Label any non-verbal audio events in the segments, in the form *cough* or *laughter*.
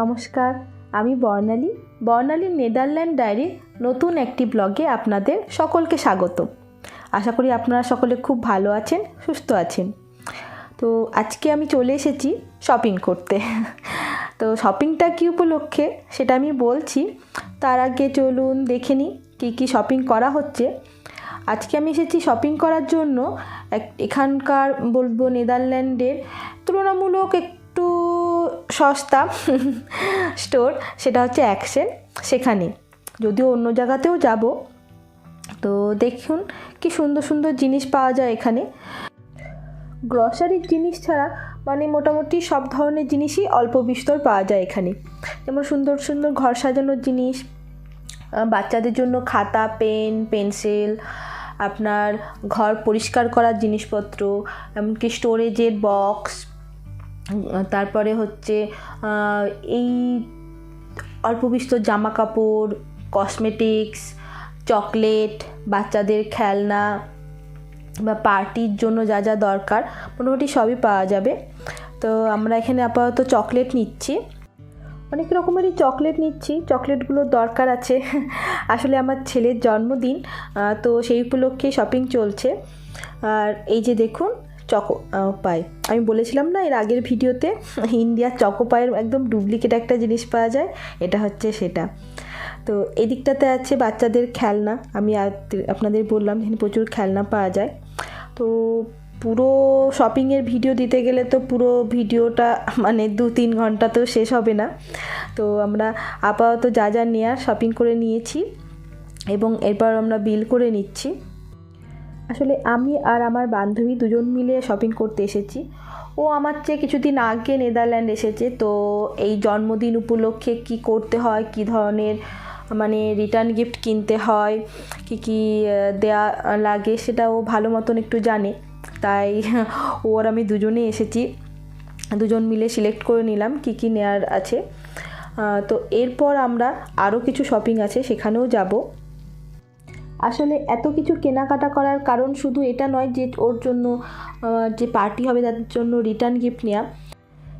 নমস্কার, আমি বর্ণালী। বর্ণালী নেদারল্যান্ড ডায়েরির নতুন একটি ব্লগে আপনাদের সকলকে স্বাগত। আশা করি আপনারা সকলে খুব ভালো আছেন, সুস্থ আছেন। তো আজকে আমি চলে এসেছি শপিং করতে। তো শপিংটা কী উপলক্ষে সেটা আমি বলছি। তার আগে চলুন দেখে নিই কী কী শপিং করা হচ্ছে। আজকে আমি এসেছি শপিং করার জন্য এক এখানকার বলব নেদারল্যান্ডের তুলনামূলক একটু সস্তা *laughs* স্টোর সেটা হচ্ছে অ্যাকসেন সেখানে। যদিও অন্য জায়গাতেও যাব। তো দেখুন কি সুন্দর সুন্দর জিনিস পাওয়া যায় এখানে। গ্রসারির জিনিস ছাড়া মানে মোটামুটি সব ধরনের জিনিসই অল্প বিস্তর পাওয়া যায় এখানে। যেমন সুন্দর সুন্দর ঘর সাজানোর জিনিস বাচ্চাদের জন্য খাতা, পেন, পেন্সিল, আপনার ঘর পরিষ্কার করার জিনিসপত্র, এমনকি স্টোরেজের বক্স তারপরে হচ্ছে এই অল্প বিস্তর জামা কাপড় কসমেটিক্স চকলেট বাচ্চাদের খেলনা বা পার্টির জন্য যা যা দরকার, মোটামুটি সবই পাওয়া যাবে। তো আমরা এখানে আপাতত চকলেট নিচ্ছি। অনেক রকমেরই চকলেট নিচ্ছি। চকলেটগুলোর দরকার আছে। *laughs* আসলে আমার ছেলের জন্মদিন তো সেই উপলক্ষে শপিং চলছে। আর এই যে দেখুন চকো পাই। আমি বলেছিলাম না, এর আগের ভিডিওতে ইন্ডিয়ার চকো পায়ের একদম ডুপ্লিকেট একটা জিনিস পাওয়া যায়, এটা হচ্ছে সেটা। তো এদিকটাতে আছে বাচ্চাদের খেলনা, আমি আপনাদের বললাম এখানে প্রচুর খেলনা পাওয়া যায়। তো পুরো শপিংয়ের ভিডিও দিতে গেলে তো পুরো ভিডিওটা মানে দু তিন ঘণ্টা তো শেষ হবে না। তো আমরা আপাতত যা যা নেওয়ার শপিং করে নিয়েছি, এবং এরপর আমরা বিল করে নিচ্ছি। আসলে আমি আর আমার বান্ধবী দুজন মিলে শপিং করতে এসেছি। ও আমার চেয়ে কিছুদিন আগে নেদারল্যান্ড এসেছে, তো এই জন্মদিন উপলক্ষে কি করতে হয়, কি ধরনের মানে রিটার্ন গিফট কিনতে হয়, কি কি দেয়া লাগে সেটা ও ভালো মতন একটু জানে। তাই ও আর আমি দুজনেই এসেছি, দুজন মিলে সিলেক্ট করে নিলাম কি কি নেয়ার আছে। তো এরপর আমরা আরও কিছু শপিং আছে, সেখানেও যাব। আসলে এত কিছু কেনাকাটা করার কারণ শুধু এটা নয় যে ওর জন্য যে পার্টি হবে তাদের জন্য রিটার্ন গিফট নেওয়া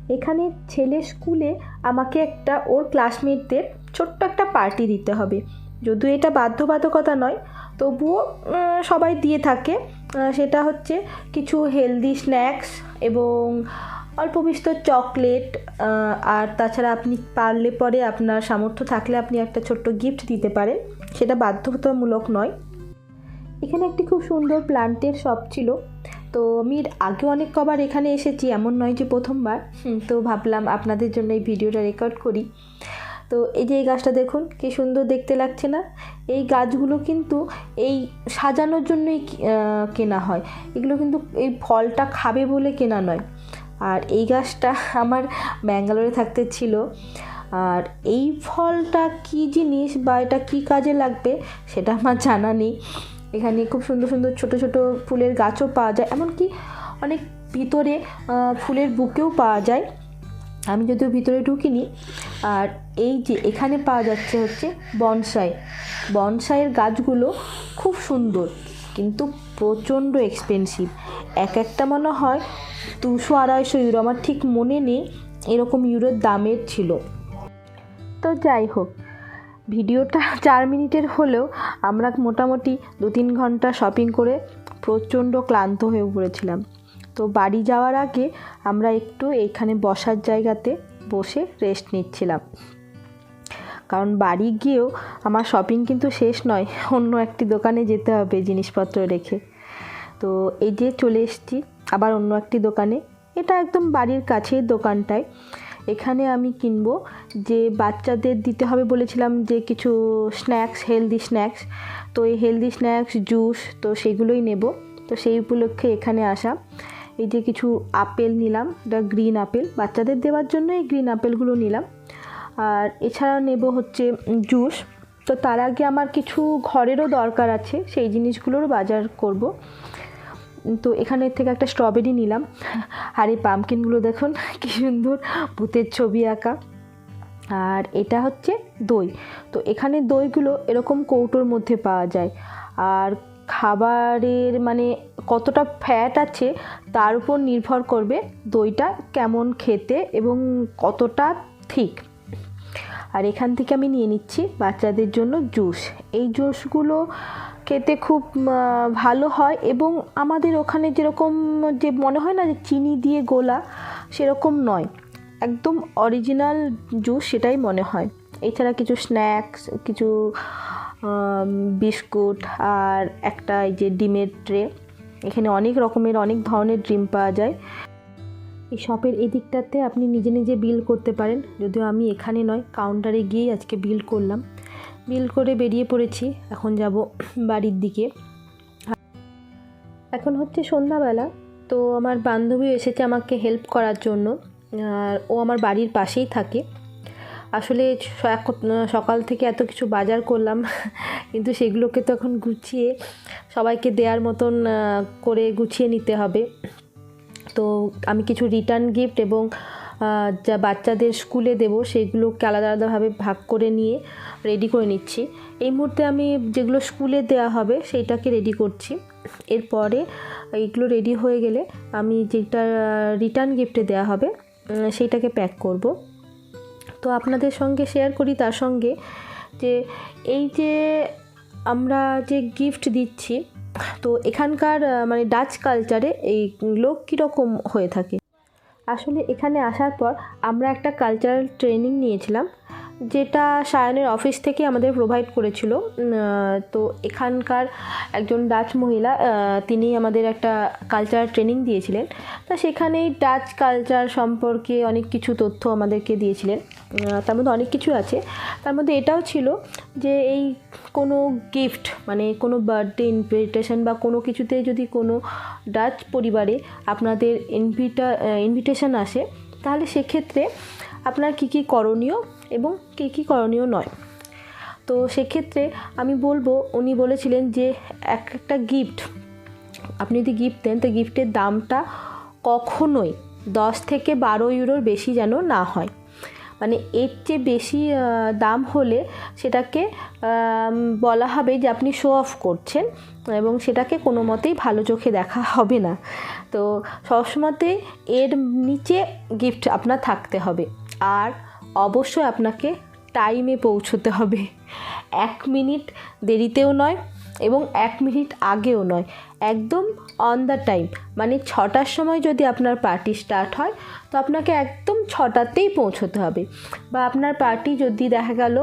এখানে ছেলে স্কুলে আমাকে একটা ওর ক্লাসমেটদের ছোট্ট একটা পার্টি দিতে হবে। যদিও এটা বাধ্যবাধকতা নয়, তবুও সবাই দিয়ে থাকে। সেটা হচ্ছে কিছু হেলদি স্ন্যাক্স এবং অল্প বিস্তর চকলেট আর তাছাড়া আপনি পারলে পরে আপনার সামর্থ্য থাকলে আপনি একটা ছোট্ট গিফট দিতে পারেন। সেটা বাধ্যতামূলক নয়। এখানে একটি খুব সুন্দর প্লান্টের শপ ছিল। তো আমি আগে অনেক কবার এখানে এসেছি, এমন নয় যে প্রথমবার। তো ভাবলাম আপনাদের জন্য এই ভিডিওটা রেকর্ড করি। তো এই যে এই গাছটা দেখুন, কি সুন্দর দেখতে লাগছে না? এই গাছগুলো কিন্তু এই সাজানোর জন্যই কেনা হয়। এগুলো কিন্তু এই ফলটা খাবে বলে কেনা নয়। আর এই গাছটা আমার ব্যাঙ্গালোরে থাকতে ছিল। আর এই ফলটা কি জিনিস বা এটা কী কাজে লাগবে সেটা আমার জানা নেই। এখানে খুব সুন্দর সুন্দর ছোট ছোট ফুলের গাছও পাওয়া যায়, এমনকি অনেক ভিতরে ফুলের বুকেও পাওয়া যায়। আমি যদিও ভিতরে ঢুকিনি। আর এই যে এখানে পাওয়া যাচ্ছে হচ্ছে বনসাই। বনসাইয়ের গাছগুলো খুব সুন্দর, কিন্তু প্রচণ্ড এক্সপেন্সিভ এক একটা মনে হয় দুশো আড়াইশো ইউরো, আমার ঠিক মনে নেই, এরকম ইউরোর দামের ছিল। তো যাই হোক, ভিডিওটা *laughs* চার মিনিটের হলেও আমরা মোটামুটি দু তিন ঘণ্টা শপিং করে প্রচণ্ড ক্লান্ত হয়ে পড়েছিলাম। তো বাড়ি যাওয়ার আগে আমরা একটু এইখানে বসার জায়গাতে বসে রেস্ট নিচ্ছিলাম। কারণ বাড়ি গিয়েও আমার শপিং কিন্তু শেষ নয়, অন্য একটি দোকানে যেতে হবে জিনিসপত্র রেখে। তো এই যে চলে এসেছি আবার অন্য একটি দোকানে। এটা একদম বাড়ির কাছেই দোকানটায়। এখানে আমি কিনবো যে বাচ্চাদের দিতে হবে বলেছিলাম যে কিছু স্ন্যাক্স, হেলদি স্ন্যাক্স। তো এই হেলদি স্ন্যাক্স, জুস তো সেগুলোই নেব। তো সেই উপলক্ষে এখানে আসা। এই যে কিছু আপেল নিলাম, এটা গ্রিন আপেল। বাচ্চাদের দেওয়ার জন্য এই গ্রিন আপেলগুলো নিলাম। আর এছাড়া নেব হচ্ছে জুস। তো তার আগে আমার কিছু ঘরেরও দরকার আছে, সেই জিনিসগুলোর বাজার করব। তো এখানে থেকে একটা স্ট্রবেরি নিলাম। আর এই পামকিনগুলো দেখুন, কী সুন্দর ভূতের ছবি আঁকা। আর এটা হচ্ছে দই। তো এখানে দইগুলো এরকম কৌটোর মধ্যে পাওয়া যায়। আর খাবারের মানে কতটা ফ্যাট আছে, তার উপর নির্ভর করবে দইটা কেমন খেতে এবং কতটা ঠিক আর এখান থেকে আমি নিয়ে নিচ্ছি বাচ্চাদের জন্য জুস এই জুসগুলো খেতে খুব ভালো হয় এবং আমাদের ওখানে যেরকম যে মনে হয় না যে চিনি দিয়ে গোলা, সেরকম নয়। একদম অরিজিনাল জুস সেটাই মনে হয়। এছাড়া কিছু স্ন্যাক্স কিছু বিস্কুট আর একটা এই যে ডিমের ট্রে এখানে অনেক রকমের, অনেক ধরনের ডিম পাওয়া যায়। এই শপের এদিকটাতে আপনি নিজে নিজে বিল করতে পারেন। যদিও আমি এখানে নয় কাউন্টারে গিয়েই আজকে বিল করলাম। বিল করে বেরিয়ে পড়েছি। এখন যাব বাড়ির দিকে। এখন হচ্ছে সন্ধ্যাবেলা, তো আমার বান্ধবী এসেছে আমাকে হেল্প করার জন্য। আর ও আমার বাড়ির পাশেই থাকে। আসলে সকাল থেকে এত কিছু বাজার করলাম, কিন্তু সেগুলোকে তো এখন গুছিয়ে সবাইকে দেওয়ার মতন করে গুছিয়ে নিতে হবে। তো আমি কিছু রিটার্ন গিফট এবং যা বাচ্চাদের স্কুলে দেবো সেগুলোকে আলাদা আলাদাভাবে ভাগ করে নিয়ে রেডি করে নিচ্ছি। এই মুহূর্তে আমি যেগুলো স্কুলে দেওয়া হবে, সেইটাকে রেডি করছি। এরপরে এইগুলো রেডি হয়ে গেলে আমি যেটা রিটার্ন গিফটে দেওয়া হবে সেইটাকে প্যাক করব। তো আপনাদের সঙ্গে শেয়ার করি, তার সঙ্গে যে এই যে আমরা যে গিফট দিচ্ছি, তো এখানকার মানে ডাচ কালচারে এইগুলো কীরকম হয়ে থাকে? আসলে এখানে আসার পর আমরা একটা কালচারাল ট্রেনিং নিয়েছিলাম, যেটা সায়নের অফিস থেকে আমাদের প্রোভাইড করেছিল। তো এখানকার একজন ডাচ মহিলা তিনি আমাদের একটা কালচারাল ট্রেনিং দিয়েছিলেন। তা সেখানেই ডাচ কালচার সম্পর্কে অনেক কিছু তথ্য আমাদেরকে দিয়েছিলেন। তার মধ্যে অনেক কিছু আছে। তার মধ্যে এটাও ছিল যে এই কোনো গিফট মানে কোনো বার্থডে ইনভিটেশন বা কোনো কিছুতে যদি কোনো ডাচ পরিবারে আপনাদের ইনভিটা ইনভিটেশন আসে, তাহলে সেক্ষেত্রে আপনার কী কী করণীয় এবং কী কী করণীয় নয়। তো সেক্ষেত্রে আমি বলব, উনি বলেছিলেন যে এক একটা গিফট আপনি যদি গিফট দেন, তো গিফটের দামটা কখনোই দশ থেকে বারো ইউরোর বেশি যেন না হয়। মানে এর চেয়ে বেশি দাম হলে সেটাকে বলা হবে যে আপনি শো অফ করছেন এবং সেটাকে কোনো মতেই ভালো চোখে দেখা হবে না। তো সবসময়তেই এর নিচে গিফট আপনার থাকতে হবে। আর অবশ্যই আপনাকে টাইমে পৌঁছতে হবে। এক মিনিট দেরিতেও নয়। এবং এক মিনিট আগেও নয়, একদম অন দ্য টাইম মানে ছটার সময় যদি আপনার পার্টি স্টার্ট হয়, তো আপনাকে একদম ছটাতেই পৌঁছতে হবে। বা আপনার পার্টি যদি দেখা গেল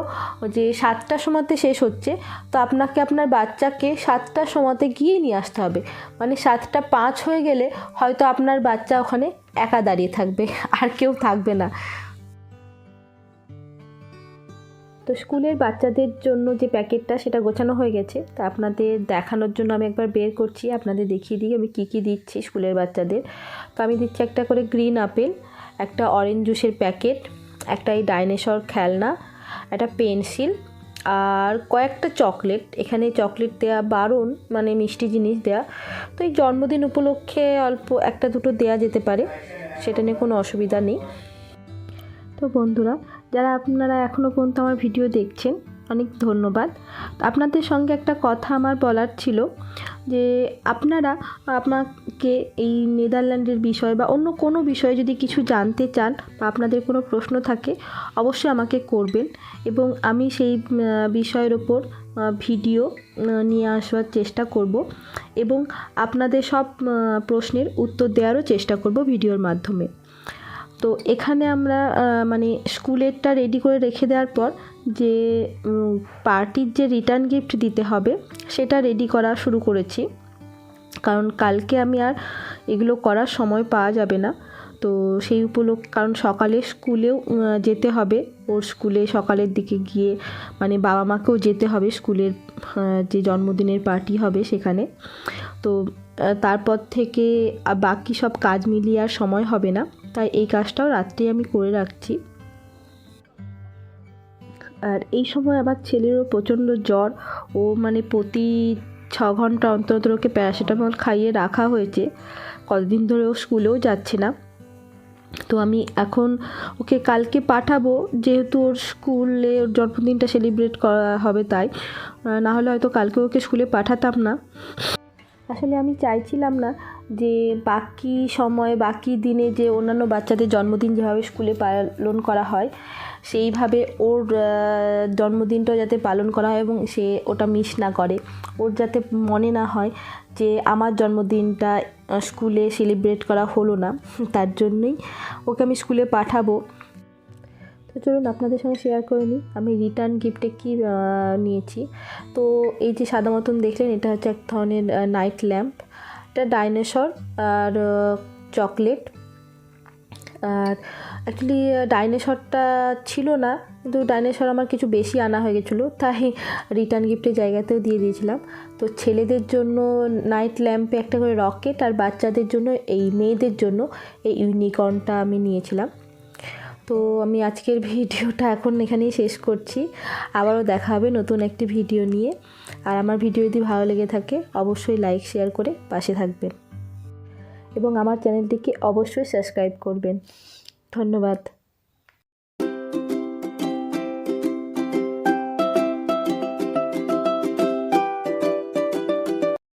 যে সাতটার সময়তে শেষ হচ্ছে, তো আপনাকে আপনার বাচ্চাকে সাতটার সময়তে গিয়ে নিয়ে আসতে হবে। মানে সাতটা পাঁচ হয়ে গেলে হয়তো আপনার বাচ্চা ওখানে একা দাঁড়িয়ে থাকবে, আর কেউ থাকবে না। তো স্কুলের বাচ্চাদের জন্য যে প্যাকেটটা সেটা গোছানো হয়ে গেছে, তা আপনাদের দেখানোর জন্য আমি একবার বের করছি, আপনাদের দেখিয়ে দিই আমি কী কী দিচ্ছি স্কুলের বাচ্চাদের। তো আমি দিচ্ছি একটা করে গ্রিন আপেল, একটা অরেঞ্জ জুসের প্যাকেট, একটা এই ডাইনোসর খেলনা, একটা পেন্সিল আর কয়েকটা চকলেট। এখানে চকলেট দেওয়া বারণ মানে মিষ্টি জিনিস দেওয়া তো এই জন্মদিন উপলক্ষে অল্প একটা দুটো দেওয়া যেতে পারে, সেটা নিয়ে কোনো অসুবিধা নেই। তো বন্ধুরা যারা আপনারা এখনও পর্যন্ত আমার ভিডিও দেখছেন, অনেক ধন্যবাদ। আপনাদের সঙ্গে একটা কথা আমার বলার ছিল যে আপনারা আপনাকে এই নেদারল্যান্ডের বিষয় বা অন্য কোনো বিষয়ে যদি কিছু জানতে চান বা আপনাদের কোনো প্রশ্ন থাকে, অবশ্যই আমাকে করবেন এবং আমি সেই বিষয়ের ওপর ভিডিও নিয়ে আসবার চেষ্টা করব এবং আপনাদের সব প্রশ্নের উত্তর দেওয়ারও চেষ্টা করব ভিডিওর মাধ্যমে। তো এখানে আমরা মানে স্কুলেরটা রেডি করে রেখে দেওয়ার পর যে পার্টির যে রিটার্ন গিফট দিতে হবে, সেটা রেডি করা শুরু করেছি। কারণ কালকে আমি আর এগুলো করার সময় পাওয়া যাবে না। তো সেই উপলক্ষে, কারণ সকালে স্কুলেও যেতে হবে। ওর স্কুলে সকালের দিকে গিয়ে মানে বাবা মাকেও যেতে হবে স্কুলের যে জন্মদিনের পার্টি হবে সেখানে। তো তারপর থেকে বাকি সব কাজ মিলিয়ে আর সময় হবে না। তাই এই কাজটাও রাত্রে আমি করে রাখছি। আর এই সময় আমার ছেলেরও প্রচণ্ড জ্বর। ও মানে প্রতি ছ ঘণ্টা অন্তর অন্তর ওকে প্যারাসিটামল খাইয়ে রাখা হয়েছে। কতদিন ধরে ও স্কুলেও যাচ্ছে না। তো আমি এখন ওকে কালকে পাঠাবো। যেহেতু ওর স্কুলে ওর জন্মদিনটা সেলিব্রেট করা হবে তাই। না হলে হয়তো কালকে ওকে স্কুলে পাঠাতাম না। আসলে আমি চাইছিলাম না। যে বাকি সময়, বাকি দিনে যে অন্যান্য বাচ্চাদের জন্মদিন যেভাবে স্কুলে পালন করা হয়, সেইভাবে ওর জন্মদিনটা যাতে পালন করা হয় এবং সে ওটা মিস না করে। ওর যাতে মনে না হয় যে আমার জন্মদিনটা স্কুলে সেলিব্রেট করা হলো না, *laughs* তার জন্যই ওকে আমি স্কুলে পাঠাবো। তো চলুন আপনাদের সঙ্গে শেয়ার করে নিই, আমি রিটার্ন গিফটে কী নিয়েছি। তো এই যে সাদা মতন দেখলেন, এটা হচ্ছে এক ধরনের নাইট ল্যাম্প এটা ডাইনোসর আর চকলেট। আর অ্যাকচুয়ালি ডাইনোসরটা ছিল না, কিন্তু ডাইনোসর আমার কিছু বেশি আনা হয়ে গেছিল, তাই রিটার্ন গিফটের জায়গাতেও দিয়ে দিয়েছিলাম। তো ছেলেদের জন্য নাইট ল্যাম্পে একটা করে রকেট আর বাচ্চাদের জন্য, এই মেয়েদের জন্য এই ইউনিকর্নটা আমি নিয়েছিলাম। তো আমি আজকের ভিডিওটা এখন এখানেই শেষ করছি। আবারও দেখা হবে নতুন একটি ভিডিও নিয়ে। আর আমার ভিডিও যদি ভালো লেগে থাকে, অবশ্যই লাইক, শেয়ার করে পাশে থাকবেন। এবং আমার চ্যানেলটিকে অবশ্যই সাবস্ক্রাইব করবেন। ধন্যবাদ।